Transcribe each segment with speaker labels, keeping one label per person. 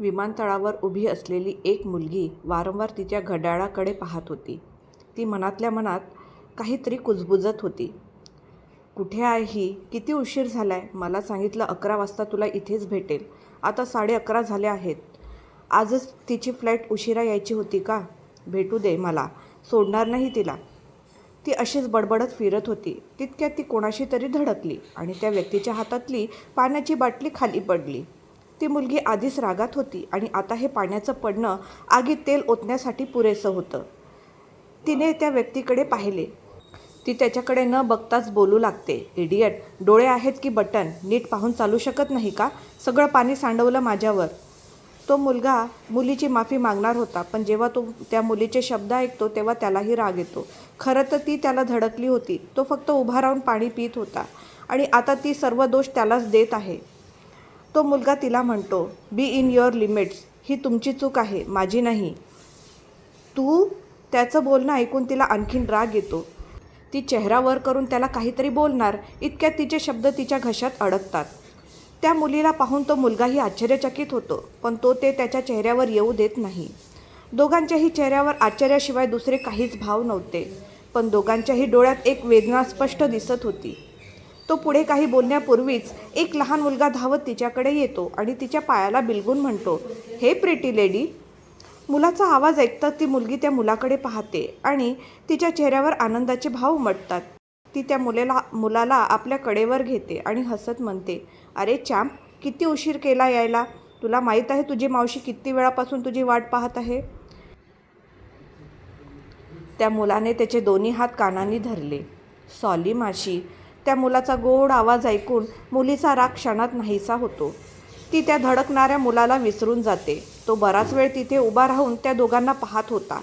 Speaker 1: विमानतळावर उभी असलेली एक मुलगी वारंवार तिच्या घड्याळाकडे पाहत होती. ती मनातल्या मनात काहीतरी कुजबुजत होती. कुठे आहे ही? किती उशीर झाला आहे मला सांगितलं अकरा वाजता तुला इथेच भेटेल. आता साडे अकरा झाले आहेत. आजच तिची फ्लाईट उशिरा यायची होती का? भेटू दे मला. सोडणार नाही तिला. ती अशीच बडबडत फिरत होती. तितक्यात ती कोणाशी तरी धडकली आणि त्या व्यक्तीच्या हातातली पाण्याची बाटली खाली पडली. ती मुलगी आधीच रागात होती आणि आता हे पाण्याचं पडणं आगीत तेल ओतण्यासाठी पुरेसं होतं. तिने त्या व्यक्तीकडे पाहिले. ती त्याच्याकडे न बघताच बोलू लागते. इडियट! डोळे आहेत की बटन नीट पाहून चालू शकत नाही का? सगळं पाणी सांडवलं माझ्यावर. तो मुलगा मुलीची माफी मागणार होता पण जेव्हा तो त्या मुलीचे शब्द ऐकतो तेव्हा त्यालाही राग येतो. खरं तर ती त्याला धडकली होती. तो फक्त उभा राहून पाणी पित होता आणि आता ती सर्व दोष त्यालाच देत आहे. तो मुलगा तिला म्हणतो, बी इन युअर लिमिट्स. ही तुमची चूक आहे, माझी नाही. तू? त्याचं बोलणं ऐकून तिला आणखीन राग येतो. ती चेहरा वर करून त्याला काहीतरी बोलणार इतक्यात तिचे शब्द तिच्या घशात अडकतात. त्या मुलीला पाहून तो मुलगाही आश्चर्यचकित होतो पण तो ते त्याच्या चेहऱ्यावर येऊ देत नाही. दोघांच्याही चेहऱ्यावर आश्चर्याशिवाय दुसरे काहीच भाव नव्हते. पण दोघांच्याही डोळ्यात एक वेदना स्पष्ट दिसत होती. तो पुढे काही बोलण्यापूर्वीच एक लहान मुलगा धावत तिच्याकडे येतो आणि तिच्या पायाला बिलगून म्हणतो, हे प्रिटी लेडी. मुलाचा आवाज ऐकतात ती मुलगी त्या मुलाकडे पाहते आणि तिच्या चेहऱ्यावर आनंदाचे भाव उमटतात. ती त्या मुलेला मुलाला आपल्या कडेवर घेते आणि हसत म्हणते, अरे चॅम्प, किती उशीर केला यायला? तुला माहीत आहे तुझी मावशी किती वेळापासून तुझी वाट पाहत आहे? त्या मुलाने त्याचे दोन्ही हात कानांनी धरले. सॉली माशी. त्या मुलाचा गोड आवाज ऐकून मुलीचा राग क्षणात नाहीसा होतो. ती त्या धडकणाऱ्या मुलाला विसरून जाते. तो बराच वेळ तिथे उभा राहून त्या दोघांना पाहत होता.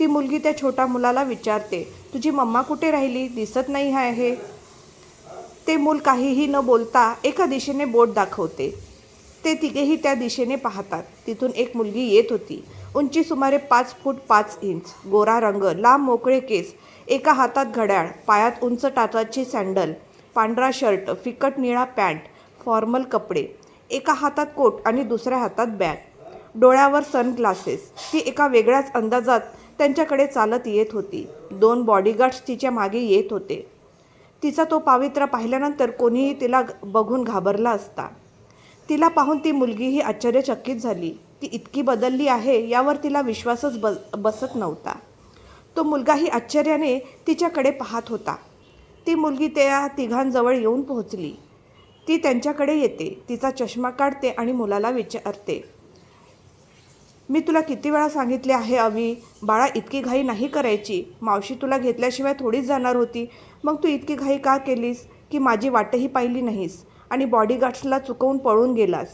Speaker 1: ती मुलगी त्या छोट्या मुलाला विचारते, तुझी मम्मा कुठे राहिली? दिसत नाही आहे. ते मूल काहीही न बोलता एका दिशेने बोट दाखवते. ते तिघेही त्या दिशेने पाहतात. तिथून एक मुलगी येत होती. उंची सुमारे पाच फूट पाच इंच. गोरा रंग, लांब मोकळे केस, एका हातात घड्याळ, पायात उंच टाचाची सँडल, पांढरा शर्ट, फिकट निळा पॅन्ट फॉर्मल कपडे, एका हातात कोट आणि दुसऱ्या हातात बॅग, डोळ्यावर सनग्लासेस. ती एका वेगळ्याच अंदाजात त्यांच्याकडे चालत येत होती. दोन बॉडीगार्ड्स तिच्यामागे येत होते. तिचा तो पावित्र्य पाहिल्यानंतर कोणीही तिला बघून घाबरला असता. तिला पाहून ती मुलगीही आश्चर्यचकित झाली. ती इतकी बदलली आहे यावर तिला विश्वासच बसत नव्हता. तो मुलगाही आश्चर्याने तिच्याकडे पाहत होता. ती मुलगी त्या तिघांजवळ येऊन पोहोचली. ती त्यांच्याकडे येते. तिचा चष्मा काढते आणि मुलाला विचारते, मी तुला किती वेळा सांगितले आहे अवी, बाळा इतकी घाई नाही करायची. मावशी तुला घेतल्याशिवाय थोडीच जाणार होती. मग तू इतकी घाई का केलीस की माझी वाटही पाहिली नाहीस आणि बॉडीगार्ड्सला चुकवून पळून गेलास?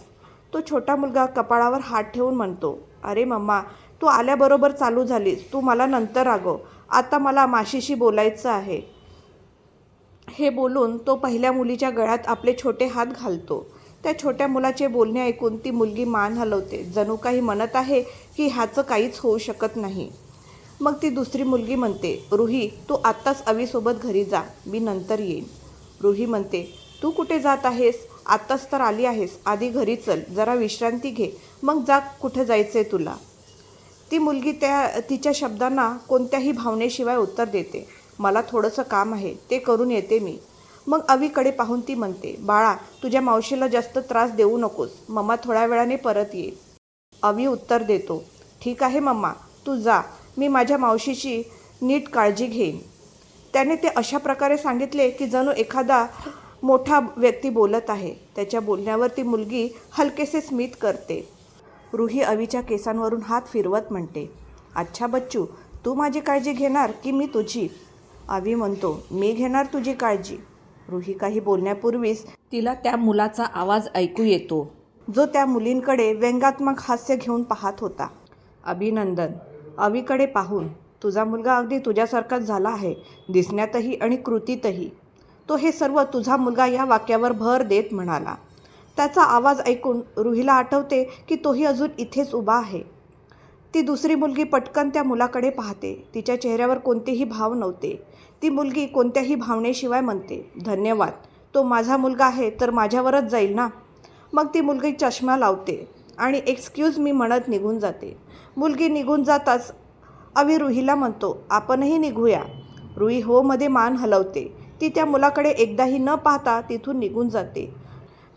Speaker 1: तो छोटा मुलगा कपाळावर हात ठेवून म्हणतो, अरे मम्मा, तू आल्याबरोबर चालू झालीस. तू मला नंतर रागव. आता मला माशीशी बोलायचं आहे. हे बोलून तो पहिल्या मुलीच्या गळ्यात आपले छोटे हात घालतो. त्या छोट्या मुलाचे बोलणे ऐकून ती मुलगी मान हलवते. जणू काही म्हणत आहे की ह्याचं काहीच होऊ शकत नाही. मग ती दुसरी मुलगी म्हणते, रुही, तू आत्ताच अवीसोबत घरी जा. मी नंतर येईन. रुही म्हणते, तू कुठे जात आहेस? आत्ताच तर आली आहेस. आधी घरी चल, जरा विश्रांती घे. मग जा कुठे आहे तुला. ती मुलगी त्या तिच्या शब्दांना कोणत्याही भावनेशिवाय उत्तर देते, मला थोडंसं काम आहे, ते करून येते मी. मग अवीकडे पाहून ती म्हणते, बाळा, तुझ्या मावशीला जास्त त्रास देऊ नकोस. मम्मा थोड्या वेळाने परत येईल. अवी उत्तर देतो, ठीक आहे मम्मा, तू जा. मी माझ्या मावशीची नीट काळजी घेईन. त्याने ते अशा प्रकारे सांगितले की जणू एखादा मोठा व्यक्ती बोलत आहे. त्याच्या बोलण्यावर ती मुलगी हलकेसे स्मित करते. रुही अवीच्या केसांवरून हात फिरवत म्हणते, अच्छा बच्चू, तू माझी काळजी घेणार की मी तुझी? अवी म्हणतो, मी घेणार तुझी काळजी. रुही काही बोलण्यापूर्वीच तिला त्या मुलाचा आवाज ऐकू येतो. जो त्या मुलींकडे व्यंगात्मक हास्य घेऊन पाहत होता. अभिनंदन. अवीकडे पाहून, तुझा मुलगा अगदी तुझ्यासारखाच झाला आहे. दिसण्यातही आणि कृतीतही. तो हे सर्व तुझा मुलगा या वाक्यावर भर देत म्हणाला. त्याचा आवाज ऐकून रुहीला आठवते की तोही अजून इथेच उभा आहे. ती दुसरी मुलगी पटकन त्या मुलाकडे पाहते. तिच्या चेहऱ्यावर कोणतेही भाव नव्हते. ती मुलगी कोणत्याही भावनेशिवाय म्हणते, धन्यवाद. तो माझा मुलगा आहे तर माझ्यावरच जाईल ना? मग ती मुलगी चष्मा लावते. आणि एक्सक्यूज मी म्हणत निघून जाते मुलगी निघून जाताच अवी रुहीला म्हणतो आपणही निघूया रुई हो मध्ये मान हलवते ती त्या मुलाकडे एकदाही न पाहता तिथून निघून जाते.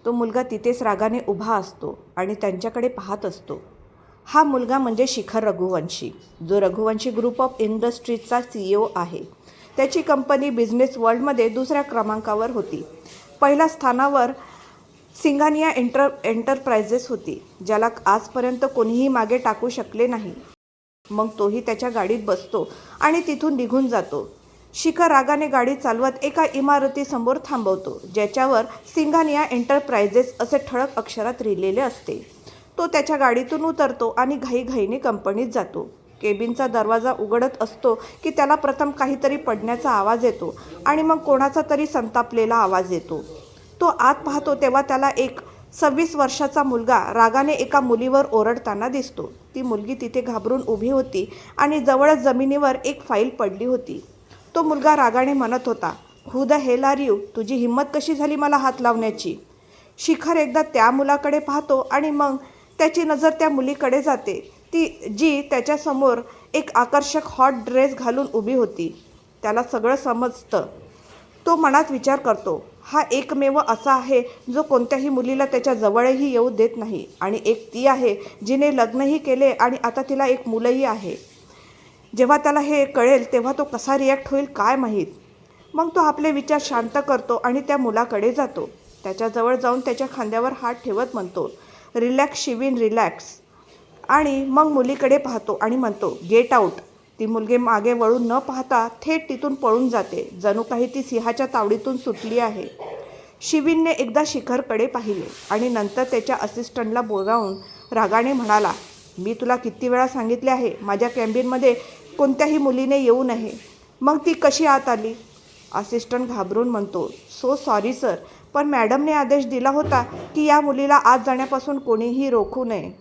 Speaker 1: तो मुलगा तिथेच रागाने उभा असतो आणि त्यांच्याकडे पाहत असतो. हा मुलगा म्हणजे शिखर रघुवंशी जो रघुवंशी ग्रुप ऑफ इंडस्ट्रीजचा सी ओ आहे. त्याची कंपनी बिझनेस वर्ल्डमध्ये दुसऱ्या क्रमांकावर होती. पहिल्या स्थानावर सिंगानिया एंटर एंटरप्राइजेस होती ज्याला आजपर्यंत कोणीही मागे टाकू शकले नाही. मग तोही त्याच्या गाडीत बसतो आणि तिथून निघून जातो. शिखर रागाने गाडी चालवत एका इमारतीसमोर थांबवतो ज्याच्यावर सिंघानिया एंटरप्राइजेस असे ठळक अक्षरात लिहिलेले असते. तो त्याच्या गाडीतून उतरतो आणि घाईघाईने कंपनीत जातो. केबिनचा दरवाजा उघडत असतो की त्याला प्रथम काहीतरी पडण्याचा आवाज येतो आणि मग कोणाचा तरी संतापलेला आवाज येतो. तो आत पाहतो तेव्हा त्याला एक सव्वीस वर्षाचा मुलगा रागाने एका मुलीवर ओरडताना दिसतो. ती मुलगी तिथे घाबरून उभी होती आणि जवळच जमिनीवर एक फाईल पडली होती. तो मुलगा रागाने म्हणत होता who the hell are you? तुझी हिंमत कशी झाली मला हात लावण्याची? शिखर एकदा त्या मुलाकडे पाहतो आणि मग त्याची नजर त्या मुलीकडे जाते. ती जी त्याच्यासमोर एक आकर्षक हॉट ड्रेस घालून उभी होती. त्याला सगळं समजतं. तो मनात विचार करतो हा एकमेव असा आहे जो कोणत्याही मुलीला त्याच्या जवळही येऊ देत नाही आणि एक ती आहे जिने लग्नही केले आणि आता तिला एक मुलंही आहे. जेव्हा त्याला हे कळेल तेव्हा तो कसा रिॲक्ट होईल काय माहीत? मग तो आपले विचार शांत करतो आणि त्या मुलाकडे जातो. त्याच्याजवळ जाऊन त्याच्या खांद्यावर हात ठेवत म्हणतो रिलॅक्स शिवीन रिलॅक्स आणि मग मुलीकडे पाहतो आणि म्हणतो गेट आऊट ती मुलगी मागे वळून न पाहता थेट तिथून पळून जाते. जणू काही ती सिंहाच्या तावडीतून सुटली आहे. शिवीनने एकदा शिखरकडे पाहिले आणि नंतर त्याच्या असिस्टंटला बोलावून रागाने म्हणाला मी तुला किती वेळा सांगितले आहे माझ्या कॅम्बिनमध्ये कोणत्याही मुलीने येऊ नये. मग ती कशी आत आली? असिस्टंट घाबरून म्हणतो सो सॉरी सर पण मॅडमने आदेश दिला होता की या मुलीला आत जाण्यापासून कोणीही रोखू नये.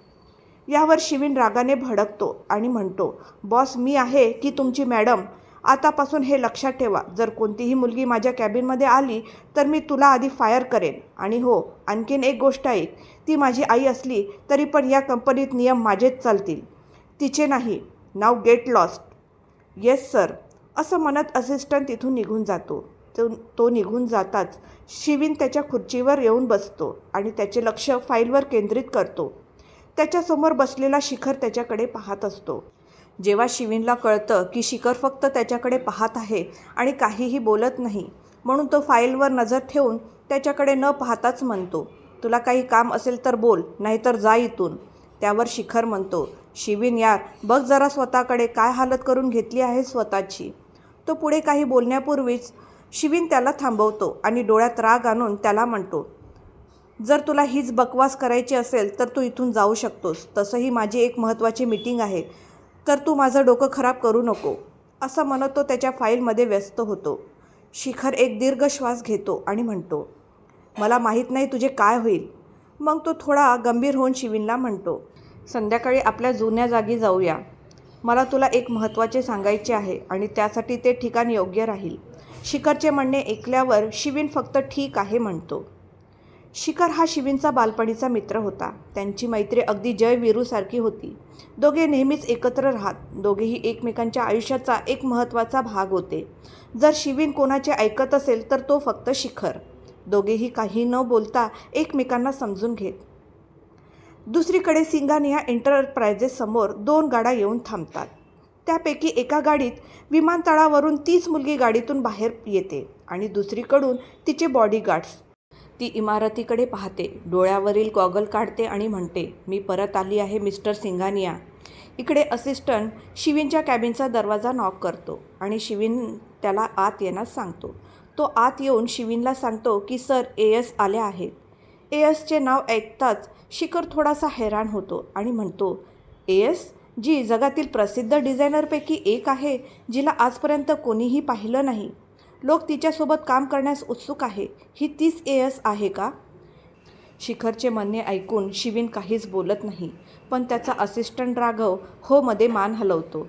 Speaker 1: यावर शिवीन रागाने भडकतो आणि म्हणतो बॉस मी आहे की तुमची मॅडम आतापासून हे लक्षात ठेवा. जर कोणतीही मुलगी माझ्या कॅबिनमध्ये आली तर मी तुला आधी फायर करेन. आणि हो आणखीन एक गोष्ट ऐक ती माझी आई असली तरी पण या कंपनीत नियम माझेच चालतील. तिचे नाही. Now get lost. Yes sir. असं म्हणत असिस्टंट तिथून निघून जातो. तो तो निघून जाताच शिवीन त्याच्या खुर्चीवर येऊन बसतो आणि त्याचे लक्ष फाईलवर केंद्रित करतो. त्याच्यासमोर बसलेला शिखर त्याच्याकडे पाहत असतो. जेव्हा शिवीनला कळतं की शिखर फक्त त्याच्याकडे पाहत आहे आणि काहीही बोलत नाही म्हणून तो फाईलवर नजर ठेवून त्याच्याकडे न पाहताच म्हणतो तुला काही काम असेल तर बोल नाहीतर जा इथून. त्यावर शिखर म्हणतो शिवीन यार बघ जरा स्वतःकडे काय हालत करून घेतली आहे स्वतःची. तो पुढे काही बोलण्यापूर्वीच शिवीन त्याला थांबवतो आणि डोळ्यात राग आणून त्याला म्हणतो जर तुला हीच बकवास करायची असेल तर तू इथून जाऊ शकतोस. तसंही माझी एक महत्त्वाची मीटिंग आहे. तर तू माझं डोकं खराब करू नको. असं म्हणत तो त्याच्या फाईलमध्ये व्यस्त होतो. शिखर एक दीर्घ श्वास घेतो आणि म्हणतो मला माहीत नाही तुझे काय होईल. मग तो थोडा गंभीर होऊन शिवीनला म्हणतो संध्याकाळी आपल्या जुन्या जागी जाऊया. मला तुला एक महत्त्वाचे सांगायचे आहे आणि त्यासाठी ते ठिकाण योग्य राहील. शिखरचे म्हणणे ऐकल्यावर शिवीन फक्त ठीक आहे म्हणतो. शिखर हा शिवींचा बालपणीचा मित्र होता. त्यांची मैत्री अगदी जय वीरूसारखी होती. दोघे नेहमीच एकत्र राहत. दोघेही एकमेकांच्या आयुष्याचा एक महत्त्वाचा भाग होते. जर शिवीन कोणाचे ऐकत असेल तर तो फक्त शिखर. दोघेही काही न बोलता एकमेकांना समजून घेत. दुसरीकडे सिंगानिया एंटरप्रायझेससमोर दोन गाड्या येऊन थांबतात. त्यापैकी एका गाडीत विमानतळावरून तीच मुलगी गाडीतून बाहेर येते आणि दुसरीकडून तिचे बॉडीगार्ड्स ती इमारतीकडे पाहते. डोळ्यावरील गॉगल काढते आणि म्हणते मी परत आली आहे मिस्टर सिंगानिया इकडे असिस्टंट शिवीनच्या कॅबिनचा दरवाजा नॉक करतो आणि शिवीन त्याला आत येण्यास सांगतो. तो आत येऊन शिवीनला सांगतो की सर ए आल्या आहेत. ए एसचे नाव ऐकताच शिखर थोडासा हैराण होतो आणि म्हणतो ए जी जगातील प्रसिद्ध डिझायनरपैकी एक आहे जिला आजपर्यंत कोणीही पाहिलं नाही. लोक तिच्यासोबत काम करण्यास उत्सुक आहे. ही तीच ए एस आहे का? शिखरचे म्हणणे ऐकून शिवीन काहीच बोलत नाही. पण त्याचा असिस्टंट राघव हो मध्ये मान हलवतो.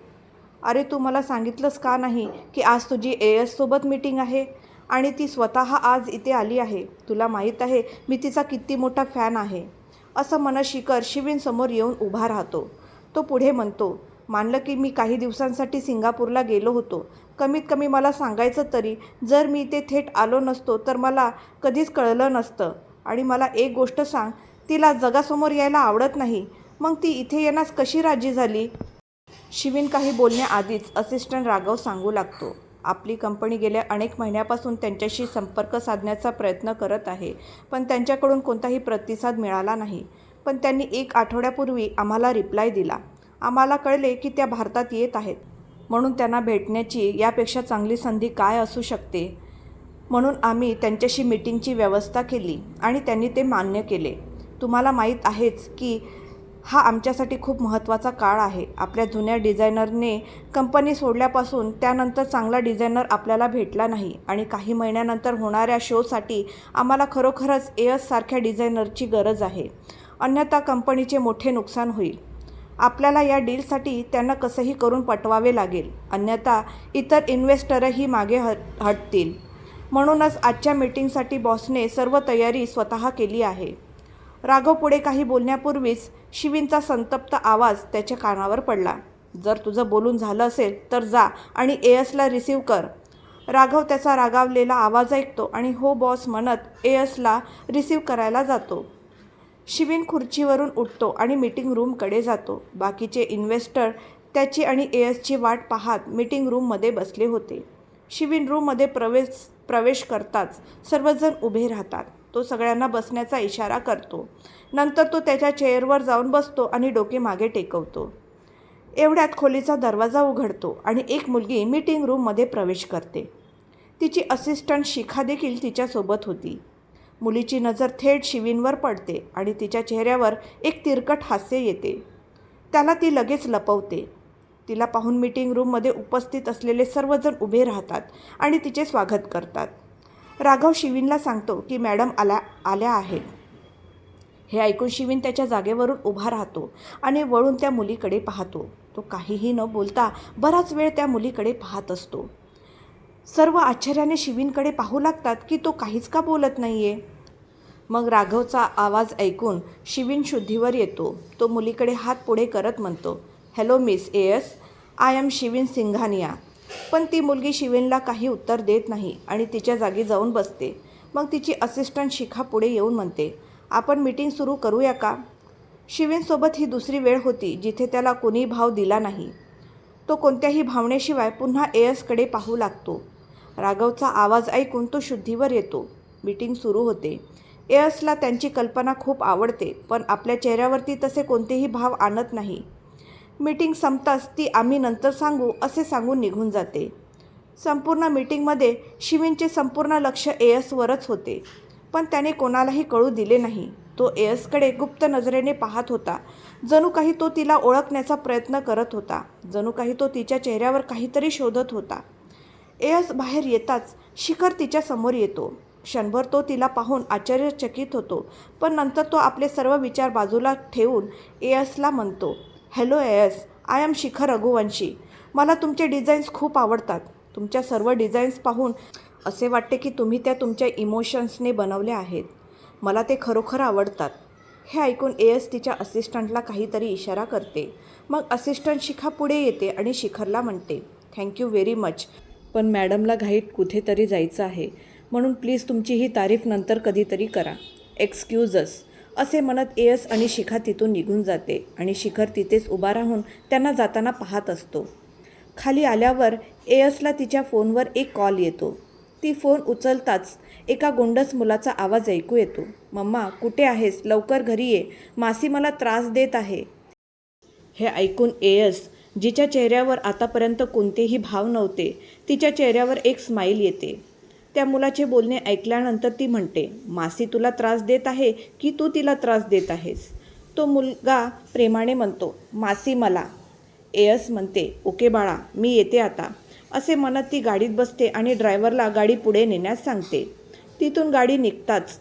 Speaker 1: अरे तू मला सांगितलंस का नाही की आज तुझी ए एससोबत मीटिंग आहे? आणि ती स्वतः आज इथे आली आहे. तुला माहीत आहे मी तिचा किती मोठा फॅन आहे. असं म्हणत शिखर शिवींसमोर येऊन उभा राहतो. तो पुढे म्हणतो मानलं की मी काही दिवसांसाठी सिंगापूरला गेलो होतो. कमीत कमी मला सांगायचं तरी जर मी इथे थेट आलो नसतो तर मला कधीच कळलं नसतं. आणि मला एक गोष्ट सांग तिला जगासमोर यायला आवडत नाही. मग ती इथे येण्यास कशी राजी झाली? शिवीन काही बोलण्याआधीच असिस्टंट राघव सांगू लागतो. आपली कंपनी गेल्या अनेक महिन्यापासून त्यांच्याशी संपर्क साधण्याचा प्रयत्न करत आहे पण त्यांच्याकडून कोणताही प्रतिसाद मिळाला नाही. पण त्यांनी एक आठवड्यापूर्वी आम्हाला रिप्लाय दिला. आम्हाला कळले की त्या भारतात येत आहेत. म्हणून त्यांना भेटण्याची यापेक्षा चांगली संधी काय असू शकते? म्हणून आम्ही त्यांच्याशी मीटिंगची व्यवस्था केली आणि त्यांनी ते मान्य केले. तुम्हाला माहीत आहेच की हा आमच्यासाठी खूप महत्त्वाचा काळ आहे. आपल्या जुन्या डिझायनरने कंपनी सोडल्यापासून त्यानंतर चांगला डिझायनर आपल्याला भेटला नाही आणि काही महिन्यानंतर होणाऱ्या शोसाठी आम्हाला खरोखरच एअससारख्या डिझायनरची गरज आहे. अन्यथा कंपनीचे मोठे नुकसान होईल. आपल्याला या डीलसाठी त्यांना कसंही करून पटवावे लागेल. अन्यथा इतर इन्व्हेस्टरही मागे हट हटतील. म्हणूनच आजच्या मीटिंगसाठी बॉसने सर्व तयारी स्वतः केली आहे. राघव पुढे काही बोलण्यापूर्वीच शिवींचा संतप्त आवाज त्याच्या कानावर पडला. जर तुझं बोलून झालं असेल तर जा आणि एयसला रिसीव कर. राघव त्याचा रागावलेला आवाज ऐकतो आणि हो बॉस म्हणत एयसला रिसीव करायला जातो. शिवीन खुर्चीवरून उठतो आणि मीटिंग रूमकडे जातो. बाकीचे इन्व्हेस्टर त्याची आणि एएसची वाट पाहत मीटिंग रूममध्ये बसले होते. शिवीन रूममध्ये प्रवेश प्रवेश करताच सर्वजण उभे राहतात. तो सगळ्यांना बसण्याचा इशारा करतो. नंतर तो त्याच्या चेअरवर जाऊन बसतो आणि डोके मागे टेकवतो. एवढ्यात खोलीचा दरवाजा उघडतो आणि एक मुलगी मीटिंग रूममध्ये प्रवेश करते. तिची असिस्टंट शिखा देखील तिच्यासोबत होती. मुलीची नजर थेट शिवींवर पडते आणि तिच्या चेहऱ्यावर एक तिरकट हास्य येते. त्याला ती लगेच लपवते. तिला पाहून मीटिंग रूममध्ये उपस्थित असलेले सर्वजण उभे राहतात आणि तिचे स्वागत करतात. राघव शिवीनला सांगतो की मॅडम आल्या आल्या आहेत. हे ऐकून शिवीन त्याच्या जागेवरून उभा राहतो आणि वळून त्या मुलीकडे पाहतो. तो काहीही न बोलता बराच वेळ त्या मुलीकडे पाहत असतो. सर्व आश्चर्याने शिवींकडे पाहू लागतात की तो काहीच का बोलत नाही आहे मग राघवचा आवाज ऐकून शिवीन शुद्धीवर येतो. तो मुलीकडे हात पुढे करत म्हणतो हॅलो मिस एयस आय एम शिवीन सिंघानिया. पण ती मुलगी शिवीनला काही उत्तर देत नाही आणि तिच्या जागी जाऊन बसते. मग तिची असिस्टंट शिखा पुढे येऊन म्हणते आपण मीटिंग सुरू करूया का? शिवीनसोबत ही दुसरी वेळ होती जिथे त्याला कोणी भाव दिला नाही. तो कोणत्याही भावनेशिवाय पुन्हा एयसकडे पाहू लागतो. राघवचा आवाज ऐकून तो शुद्धीवर येतो. मीटिंग सुरू होते. एयसला त्यांची कल्पना खूप आवडते पण आपल्या चेहऱ्यावरती तसे कोणतेही भाव आणत नाही. मीटिंग संपताच ती आम्ही नंतर सांगू असे सांगून निघून जाते. संपूर्ण मीटिंगमध्ये शिवींचे संपूर्ण लक्ष एयसवरच होते पण त्याने कोणालाही कळू दिले नाही. तो एअसकडे गुप्त नजरेने पाहत होता. जणू काही तो तिला ओळखण्याचा प्रयत्न करत होता. जणू काही तो तिच्या चेहऱ्यावर काहीतरी शोधत होता. एअस बाहेर येताच शिखर तिच्या समोर येतो. क्षणभर तो तिला पाहून आश्चर्यचकित होतो. पण नंतर तो आपले सर्व विचार बाजूला ठेवून एयसला म्हणतो हॅलो एयस आय एम शिखर रघुवंशी. मला तुमचे डिझाईन्स खूप आवडतात. तुमच्या सर्व डिझाईन्स पाहून असे वाटते की तुम्ही त्या तुमच्या इमोशन्सने बनवल्या आहेत. मला ते खरोखर आवडतात. हे ऐकून एस तिच्या असिस्टंटला काहीतरी इशारा करते. मग असिस्टंट शिखा पुढे येते आणि शिखरला म्हणते थँक्यू व्हेरी मच पण मॅडमला घाईत कुठेतरी जायचं आहे. म्हणून प्लीज तुमची ही तारीफ नंतर कधीतरी करा. एक्सक्यूजस असे म्हणत एस आणि शिखा तिथून निघून जाते आणि शिखर तिथेच उभा राहून त्यांना जाताना पाहत असतो. खाली आल्यावर एयसला तिच्या फोनवर एक कॉल येतो. ती फोन उचलताच एका गोंडस मुलाचा आवाज ऐकू येतो. मम्मा कुठे आहेस? लवकर घरी ये. मासी मला त्रास देत आहे. हे ऐकून एयस जिच्या चेहऱ्यावर आतापर्यंत कोणतेही भाव नव्हते तिच्या चेहऱ्यावर एक स्माईल येते. त्या मुलाचे बोलणे ऐकल्यानंतर ती म्हणते मासी तुला त्रास देत आहे की तू तिला त्रास देत आहेस? तो मुलगा प्रेमाने म्हणतो मासी मला. एयस म्हणते ओके बाळा मी येते आता. असे म्हणत ती गाडीत बसते आणि ड्रायव्हरला गाडी पुढे नेण्यास सांगते. तिथून गाडी निघताच.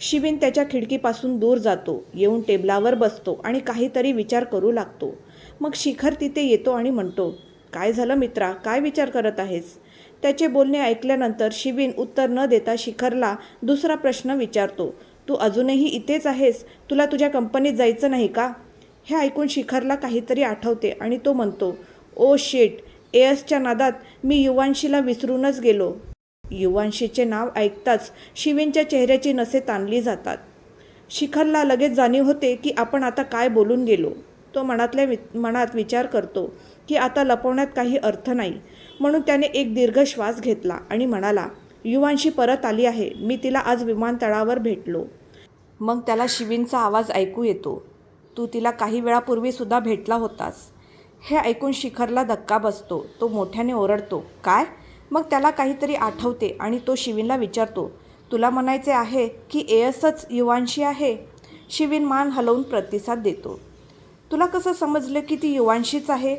Speaker 1: शिवीन त्याच्या खिडकीपासून दूर जातो येऊन टेबलावर बसतो आणि काहीतरी विचार करू लागतो. मग शिखर तिथे येतो आणि म्हणतो काय झालं मित्रा? काय विचार करत आहेस? त्याचे बोलणे ऐकल्यानंतर शिवीन उत्तर न देता शिखरला दुसरा प्रश्न विचारतो तू अजूनही इथेच आहेस? तुला तुझ्या कंपनीत जायचं नाही का? हे ऐकून शिखरला काहीतरी आठवते आणि तो म्हणतो ओ शेट! एयसच्या नादात मी युवांशीला विसरूनच गेलो. युवांशीचे नाव ऐकताच शिवींच्या चेहऱ्याची नसे ताणली जातात. शिखरला लगेच जाणीव होते की आपण आता काय बोलून गेलो. तो मनातल्या वि मनात विचार करतो की आता लपवण्यात काही अर्थ नाही. म्हणून त्याने एक दीर्घ श्वास घेतला आणि म्हणाला युवांशी परत आली आहे. मी तिला आज विमानतळावर भेटलो. मग त्याला शिवींचा आवाज ऐकू येतो. तू तिला काही वेळापूर्वीसुद्धा भेटला होतास. हे ऐकून शिखरला धक्का बसतो. तो मोठ्याने ओरडतो काय? मग त्याला काहीतरी आठवते आणि तो शिवीनला विचारतो तुला म्हणायचे आहे की एयसच युवांशी आहे? शिवीन मान हलवून प्रतिसाद देतो तुला कसं समजलं की ती युवांशीच आहे?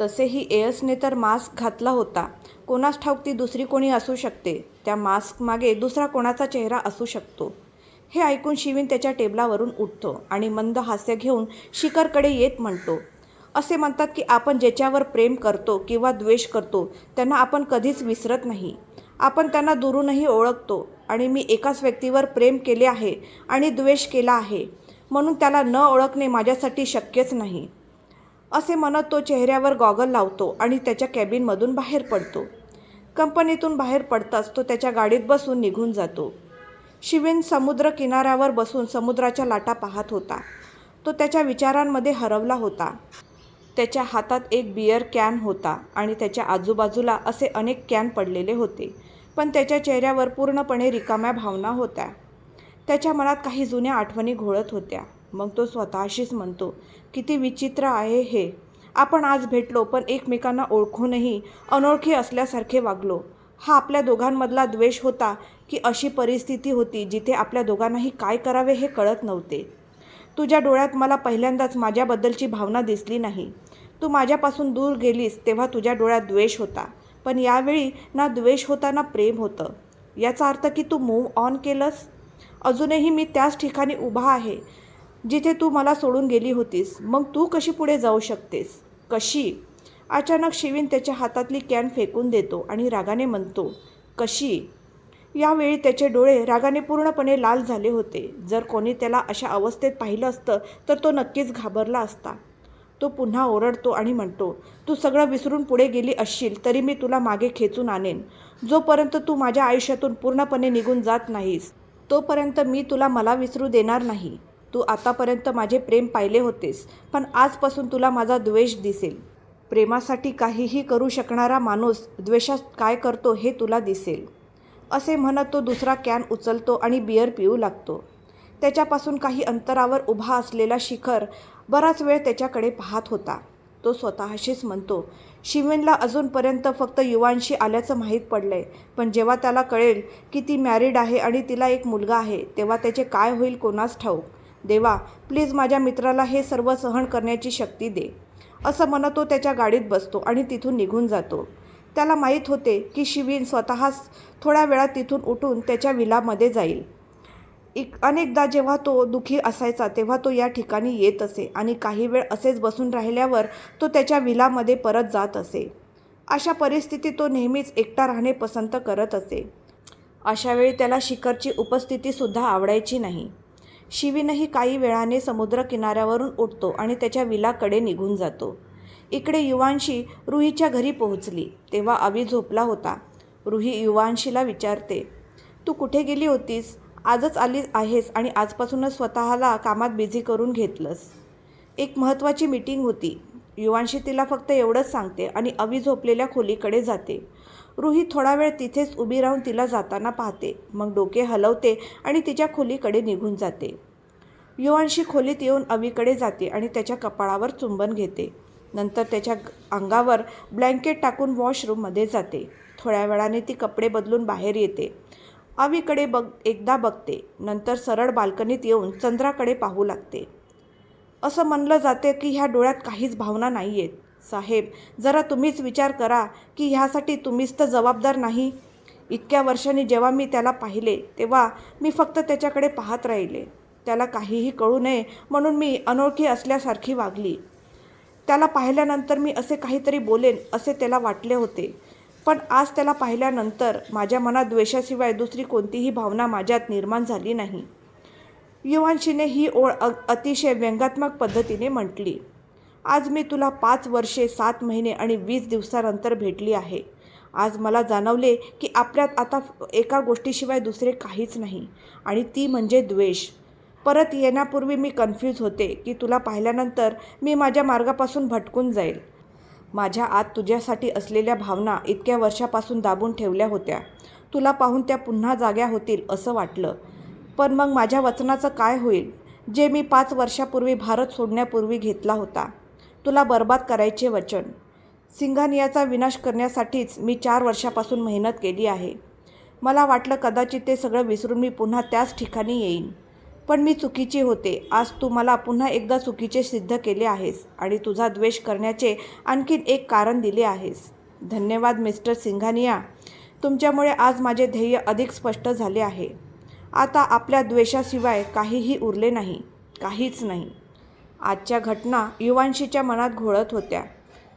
Speaker 1: तसेही एयसने तर मास्क घातला होता. कोणास ठाऊक ती दुसरी कोणी असू शकते. त्या मास्क मागे दुसरा कोणाचा चेहरा असू शकतो. हे ऐकून शिवीन त्याच्या टेबलावरून उठतो आणि मंद हास्य घेऊन शिखरकडे येत म्हणतो असे म्हणतात की आपण ज्याच्यावर प्रेम करतो किंवा द्वेष करतो त्यांना आपण कधीच विसरत नाही. आपण त्यांना दुरूनही ओळखतो आणि मी एकाच व्यक्तीवर प्रेम केले आहे आणि द्वेष केला आहे म्हणून त्याला न ओळखणे माझ्यासाठी शक्यच नाही. असे म्हणत तो चेहऱ्यावर गॉगल लावतो आणि त्याच्या कॅबिनमधून बाहेर पडतो. कंपनीतून बाहेर पडताच तो त्याच्या गाडीत बसून निघून जातो. शिवेन समुद्र किनाऱ्यावर बसून समुद्राच्या लाटा पाहत होता. तो त्याच्या विचारांमध्ये हरवला होता. त्याच्या हातात एक बियर कॅन होता आणि त्याच्या आजूबाजूला असे अनेक कॅन पडलेले होते. पण त्याच्या चेहऱ्यावर पूर्णपणे रिकाम्या भावना होत्या. त्याच्या मनात काही जुन्या आठवणी घोळत होत्या. मग तो स्वतःशीच म्हणतो किती विचित्र आहे हे. आपण आज भेटलो पण एकमेकांना ओळखूनही अनोळखी असल्यासारखे वागलो. हा आपल्या दोघांमधला द्वेष होता की अशी परिस्थिती होती जिथे आपल्या दोघांनाही काय करावे हे कळत नव्हते. तुझ्या डोळ्यात मला पहिल्यांदाच माझ्याबद्दलची भावना दिसली नाही. तू माझ्यापासून दूर गेलीस तेव्हा तुझ्या डोळ्यात द्वेष होता. पण यावेळी ना द्वेष होता ना प्रेम होतं. याचा अर्थ की तू मूव्ह ऑन केलंस? अजूनही मी त्याच ठिकाणी उभा आहे जिथे तू मला सोडून गेली होतीस. मग तू कशी पुढे जाऊ शकतेस? कशी? अचानक शिवीन त्याच्या हातातली कॅन फेकून देतो आणि रागाने म्हणतो कशी? यावेळी त्याचे डोळे रागाने पूर्णपणे लाल झाले होते. जर कोणी त्याला अशा अवस्थेत पाहिलं असतं तर तो नक्कीच घाबरला असता. तो पुन्हा ओरडतो आणि म्हणतो तू सगळं विसरून पुढे गेली असशील तरी मी तुला मागे खेचून आणेन. जोपर्यंत तू माझ्या आयुष्यातून पूर्णपणे निघून जात नाहीस तोपर्यंत मी तुला मला विसरू देणार नाही. तू आतापर्यंत माझे प्रेम पाहिले होतेस पण आजपासून तुला माझा द्वेष दिसेल. प्रेमासाठी काहीही करू शकणारा माणूस द्वेषात काय करतो हे तुला दिसेल. असे म्हणत तो दुसरा कॅन उचलतो आणि बियर पिऊ लागतो. त्याच्यापासून काही अंतरावर उभा असलेला शिखर बराच वेळ त्याच्याकडे पाहत होता. तो स्वतःशीच म्हणतो शिवेनला अजूनपर्यंत फक्त युवांशी आल्याचं माहीत पडलंय. पण जेव्हा त्याला कळेल की ती मॅरिड आहे आणि तिला एक मुलगा आहे तेव्हा त्याचे काय होईल कोणास ठाऊक? देवा प्लीज माझ्या मित्राला हे सर्व सहन करण्याची शक्ती दे. असं म्हणत तो त्याच्या गाडीत बसतो आणि तिथून निघून जातो. त्याला माहीत होते की शिवीन स्वतःच थोड्या वेळात तिथून उठून त्याच्या विलामध्ये जाईल. एक अनेकदा जेव्हा तो दुःखी असायचा तेव्हा तो या ठिकाणी येत असे आणि काही वेळ असेच बसून राहिल्यावर तो त्याच्या विलामध्ये परत जात असे. अशा परिस्थितीत तो नेहमीच एकटा राहणे पसंत करत असे. अशा वेळी त्याला शिखरची उपस्थितीसुद्धा आवडायची नाही. शिवीनही काही वेळाने समुद्र किनाऱ्यावरून उठतो आणि त्याच्या विलाकडे निघून जातो. इकडे युवांशी रुहीच्या घरी पोहोचली. तेव्हा अवी झोपला होता. रुही युवांशीला विचारते तू कुठे गेली होतीस? आजच आली आहेस आणि आजपासूनच स्वतःला कामात बिझी करून घेतलंस. एक महत्त्वाची मीटिंग होती. युवांशी तिला फक्त एवढंच सांगते आणि अवी झोपलेल्या खोलीकडे जाते. रुही थोडा वेळ तिथेच उभी राहून तिला जाताना पाहते. मग डोके हलवते आणि तिच्या खोलीकडे निघून जाते. युवांशी खोलीत येऊन अवीकडे जाते आणि त्याच्या कपाळावर चुंबन घेते. नंतर त्याच्या अंगावर ब्लँकेट टाकून वॉशरूममध्ये जाते. थोड्या वेळाने ती कपडे बदलून बाहेर येते. अवीकडे बघ एकदा बघते. नंतर सरळ बाल्कनीत येऊन चंद्राकडे पाहू लागते. असं म्हणलं जाते की ह्या डोळ्यात काहीच भावना नाही आहेत साहेब जरा तुम्हीच विचार करा की ह्यासाठी तुम्हीच तर जबाबदार नाही. इतक्या वर्षांनी जेव्हा मी त्याला पाहिले तेव्हा मी फक्त त्याच्याकडे पाहत राहिले. त्याला काहीही कळू नये म्हणून मी अनोळखी असल्यासारखी वागली. त्याला पाहिल्यानंतर मी असे काहीतरी बोलेन असे त्याला वाटले होते. पण आज त्याला पाहिल्यानंतर माझ्या मनात द्वेषाशिवाय दुसरी कोणतीही भावना माझ्यात निर्माण झाली नाही. युवांशीने ही ओळ अ अतिशय व्यंगात्मक पद्धतीने म्हटली. आज मी तुला पाच वर्षे सात महिने आणि वीस दिवसानंतर भेटली आहे. आज मला जाणवले की आपल्यात आता एका गोष्टीशिवाय दुसरे काहीच नाही आणि ती म्हणजे द्वेष. परत येण्यापूर्वी मी कन्फ्यूज होते की तुला पाहिल्यानंतर मी माझ्या मार्गापासून भटकून जाईल. माझ्या आत तुझ्यासाठी असलेल्या भावना इतक्या वर्षापासून दाबून ठेवल्या होत्या. तुला पाहून त्या पुन्हा जाग्या होतील असं वाटलं. पण मग माझ्या वचनाचं काय होईल? जे मी पाच वर्षापूर्वी भारत सोडण्यापूर्वी घेतला होता. तुला बर्बाद करायचे वचन. सिंघानियाचा विनाश करण्यासाठीच मी चार वर्षापासून मेहनत केली आहे. मला वाटलं कदाचित ते सगळं विसरून मी पुन्हा त्याच ठिकाणी येईन. पण मी चुकीची होते. आज तू मला पुन्हा एकदा चुकीचे सिद्ध केले आहेस आणि तुझा द्वेष करण्याचे आणखीन एक कारण दिले आहेस. धन्यवाद मिस्टर सिंघानिया. तुमच्यामुळे आज माझे ध्येय अधिक स्पष्ट झाले आहे. आता आपल्या द्वेषाशिवाय काहीही उरले नाही काहीच नाही. आजच्या घटना युवांशीच्या मनात घोळत होत्या.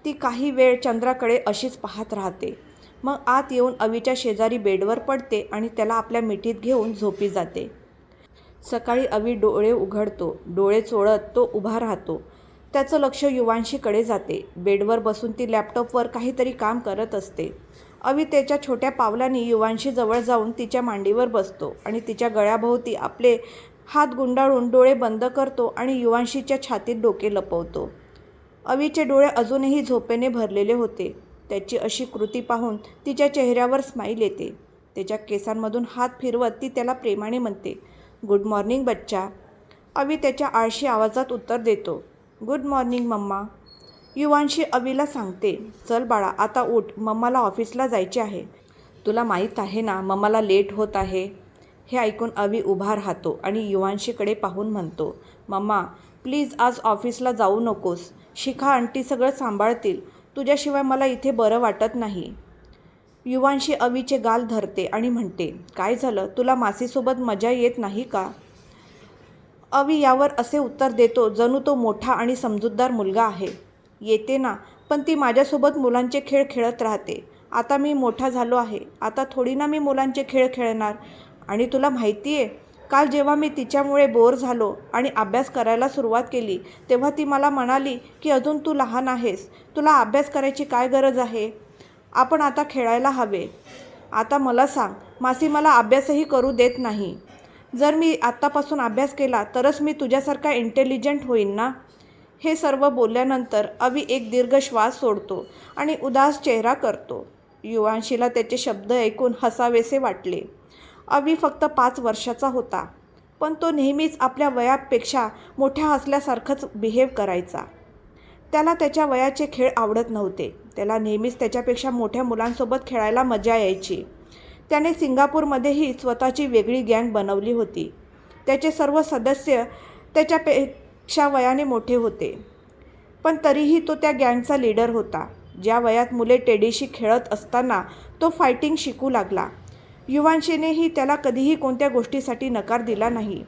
Speaker 1: ती काही वेळ चंद्राकडे अशीच पाहत राहते. मग आत येऊन अवीच्या शेजारी बेडवर पडते आणि त्याला आपल्या मिठीत घेऊन झोपी जाते. सकाळी अवी डोळे उघडतो डोळे चोळत तो उभा राहतो. त्याचं लक्ष युवांशीकडे जाते. बेडवर बसून ती लॅपटॉपवर काहीतरी काम करत असते. अवी त्याच्या छोट्या पावलांनी युवांशी जवळ जाऊन तिच्या मांडीवर बसतो आणि तिच्या गळ्याभोवती आपले हात गुंडाळून डोळे बंद करतो आणि युवांशीच्या छातीत डोके लपवतो. अवीचे डोळे अजूनही झोपेने भरलेले होते. त्याची अशी कृती पाहून तिच्या चेहऱ्यावर स्माईल येते. त्याच्या केसांमधून हात फिरवत ती त्याला प्रेमाने म्हणते गुड मॉर्निंग बच्चा. अवी त्याच्या आळशी आवाजात उत्तर देतो. Good morning mamma. युवांशी अवीला सांगते. चल बाळा आता उठ. मम्माला ऑफिसला जायचे आहे. तुला माहीत आहे ना मम्माला लेट होत आहे. हे ऐकून अवी उभा राहतो आणि युवांशीकडे पाहून म्हणतो मम्मा प्लीज आज ऑफिसला जाऊ नकोस. शिखा आंटी सगळं सांभाळतील. तुझ्याशिवाय मला इथे बरं वाटत नाही. युवांशी अवीचे गाल धरते आणि म्हणते काय झालं? तुला मासीसोबत मजा येत नाही का? अवी यावर असे उत्तर देतो जणू तो मोठा आणि समजूतदार मुलगा आहे. येते ना पण ती माझ्यासोबत मुलांचे खेळ खेळत राहते. आता मी मोठा झालो आहे. आता थोडी ना मी मुलांचे खेळ खेळणार. आणि तुला माहिती आहे काल जेव्हा मी तिच्यामुळे बोर झालो आणि अभ्यास करायला सुरुवात केली तेव्हा ती मला म्हणाली की अजून तू लहान आहेस. तुला अभ्यास करायची काय गरज आहे? आपण आता खेळायला हवे. आता मला सांग मासी मला अभ्यासही करू देत नाही. जर मी आत्तापासून अभ्यास केला तरच मी तुझ्यासारखा इंटेलिजंट होईन ना? हे सर्व बोलल्यानंतर अवी एक दीर्घ श्वास सोडतो आणि उदास चेहरा करतो. युवांशीला त्याचे शब्द ऐकून हसावेसे वाटले. अवी फक्त पाच वर्षाचा होता पण तो नेहमीच आपल्या वयापेक्षा मोठ्या असल्यासारखंच बिहेव करायचा. त्याला त्याच्या वयाचे खेळ आवडत नव्हते. त्याला नेहमीच त्याच्यापेक्षा मोठ्या मुलांसोबत खेळायला मजा यायची. त्याने सिंगापूरमध्येही स्वतःची वेगळी गँग बनवली होती. त्याचे सर्व सदस्य त्याच्यापेक्षा वयाने मोठे होते. पण तरीही तो त्या गँगचा लीडर होता. ज्या वयात मुले टेडीशी खेळत असताना तो फायटिंग शिकू लागला. युवांशीनेही त्याला कधीही कोणत्या गोष्टीसाठी नकार दिला नाही.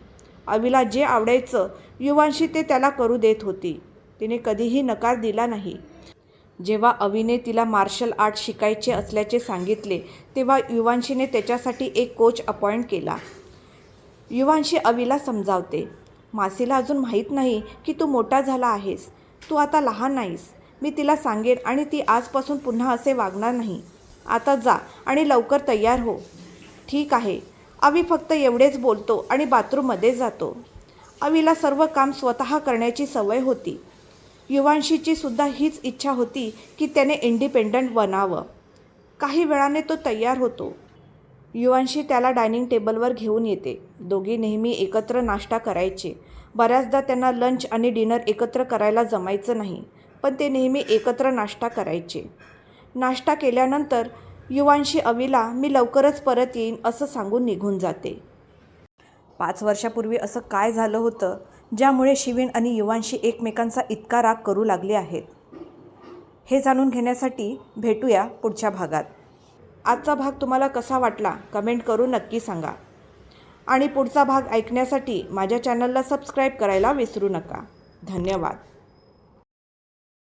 Speaker 1: अवीला जे आवडायचं युवांशी ते त्याला करू देत होती. तिने कधीही नकार दिला नाही. जेव्हा अवीने तिला मार्शल आर्ट शिकायचे असल्याचे सांगितले तेव्हा युवांशीने त्याच्यासाठी एक कोच अपॉइंट केला. युवांशी अवीला समजावते मासीला अजून माहीत नाही की तू मोठा झाला आहेस. तू आता लहान नाहीस. मी तिला सांगेन आणि ती आजपासून पुन्हा असे वागणार नाही. आता जा आणि लवकर तयार हो. ठीक आहे. अवी फक्त एवढेच बोलतो आणि बाथरूममध्ये जातो. अवीला सर्व काम स्वतः करण्याची सवय होती. युवांशीची सुद्धा हीच इच्छा होती की त्याने इंडिपेंडंट बनावं. काही वेळाने तो तयार होतो. युवांशी त्याला डायनिंग टेबलवर घेऊन येते. दोघी नेहमी एकत्र नाश्ता करायचे. बऱ्याचदा त्यांना लंच आणि डिनर एकत्र करायला जमायचं नाही पण ते नेहमी एकत्र नाश्ता करायचे. नाश्ता केल्यानंतर युवांशी अवीला मी लवकरच परत येईन असं सांगून निघून जाते. पाच वर्षापूर्वी असं काय झालं होतं? ज्यामुळे शिवीण आणि युवांशी एकमेकांचा इतका राग करू लागले आहेत. हे जाणून घेण्यासाठी भेटूया पुढच्या भागात. आजचा भाग तुम्हाला कसा वाटला कमेंट करून नक्की सांगा. आणि पुढचा भाग ऐकण्यासाठी माझ्या चॅनलला सबस्क्राईब करायला विसरू नका. धन्यवाद.